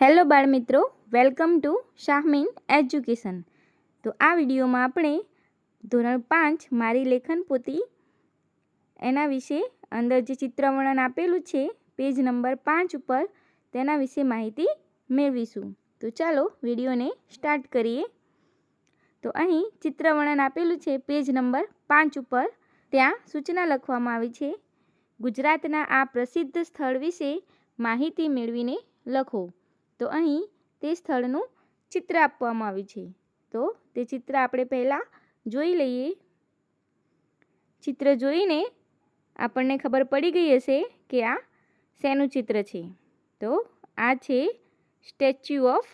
Hello બાળમિત્રો, welcome to Shahmeen education. તો આ વિડીયોમાં આપણે ધોરણ પાંચ મારી લેખન પોતી એના વિશે અંદર જે ચિત્રવર્ણન આપેલું છે, પેજ નંબર પાંચ ઉપર તેના વિશે માહિતી મેળવીશું. તો ચાલો વિડીયોને સ્ટાર્ટ કરીએ. તો અહીં ચિત્રવર્ણન આપેલું છે, પેજ નંબર પાંચ ઉપર. ત્યાં સૂચના લખવામાં આવી છે, ગુજરાતના આ પ્રસિદ્ધ સ્થળ વિશે માહિતી મેળવીને લખો. તો અહીં તે સ્થળનું ચિત્ર આપવામાં આવ્યું છે. તો તે ચિત્ર આપણે પહેલાં જોઈ લઈએ. ચિત્ર જોઈને આપણને ખબર પડી ગઈ હશે કે આ શેનું ચિત્ર છે. તો આ છે સ્ટેચ્યુ ઓફ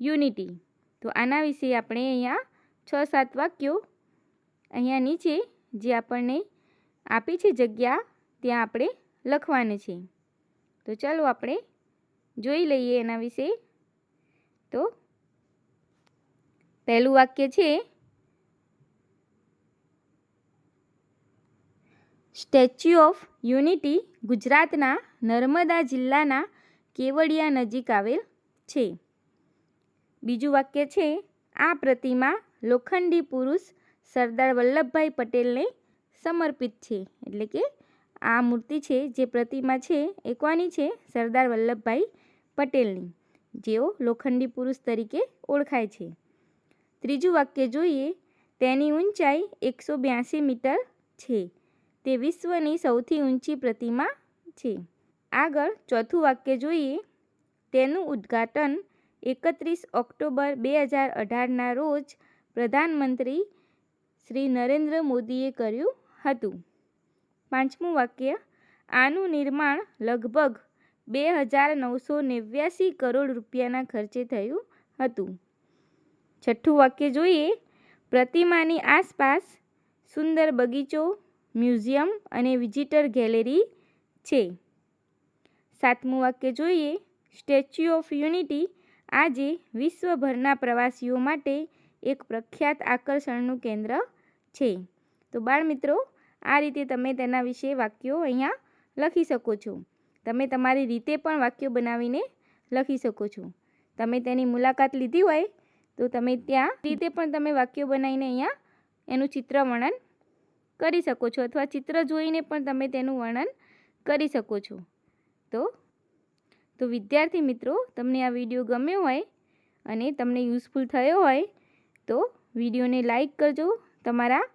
યુનિટી. તો આના વિશે આપણે અહીંયા છ સાત વાક્યો અહીંયા નીચે જે આપણને આપી છે જગ્યા, ત્યાં આપણે લખવાની છે. તો ચાલો આપણે જોઈ લઈએ એના વિશે. તો પહેલું વાક્ય છે સ્ટેચ્યુ ઓફ યુનિટી ગુજરાતના નર્મદા જિલ્લાના કેવડિયા નજીક આવેલ છે. બીજું વાક્ય છે, આ પ્રતિમા લોખંડી પુરુષ સરદાર વલ્લભભાઈ પટેલને સમર્પિત છે. એટલે કે આ મૂર્તિ છે, જે પ્રતિમા છે એ કોની છે, સરદાર વલ્લભભાઈ પટેલની, જેઓ લોખંડી પુરુષ તરીકે ઓળખાય છે. ત્રીજું વાક્ય જોઈએ, તેની ઊંચાઈ એકસો બ્યાસી મીટર છે. તે વિશ્વની સૌથી ઊંચી પ્રતિમા છે. આગળ ચોથું વાક્ય જોઈએ, તેનું ઉદ્ઘાટન એકત્રીસ ઓક્ટોબર બે હજાર અઢારના રોજ પ્રધાનમંત્રી શ્રી નરેન્દ્ર મોદીએ કર્યું હતું. પાંચમું વાક્ય, આનું નિર્માણ લગભગ બે હજાર નવસો નેવ્યાસી કરોડ રૂપિયાના ખર્ચે થયું હતું. છઠ્ઠું વાક્ય જોઈએ. પ્રતિમાની આસપાસ સુંદર બગીચો, મ્યુઝિયમ અને વિઝિટર ગેલેરી છે. સાતમું વાક્ય જોઈએ. સ્ટેચ્યુ ઓફ યુનિટી આજે વિશ્વભરના પ્રવાસીઓ માટે એક પ્રખ્યાત આકર્ષણનું કેન્દ્ર છે. તો બાળમિત્રો, આ રીતે તમે તેના વિશે વાક્યો અહીંયા લખી શકો છો. તમે તમારી રીતે પણ વાક્યો બનાવીને લખી શકો છો. તમે તેની મુલાકાત લીધી હોય તો તમે ત્યાં રીતે પણ તમે વાક્યો બનાવીને અહીંયા એનું ચિત્ર વર્ણન કરી શકો છો અથવા ચિત્ર જોઈને પણ તમે તેનું વર્ણન કરી શકો છો. તો તો વિદ્યાર્થી મિત્રો, તમને આ વીડિયો ગમ્યો હોય અને તમને યુઝફુલ થયો હોય તો વિડીયોને લાઈક કરજો, તમારા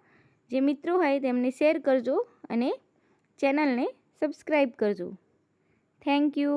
જે મિત્રો હોય તેમને શેર કરજો અને ચેનલને સબસ્ક્રાઈબ કરજો. Thank you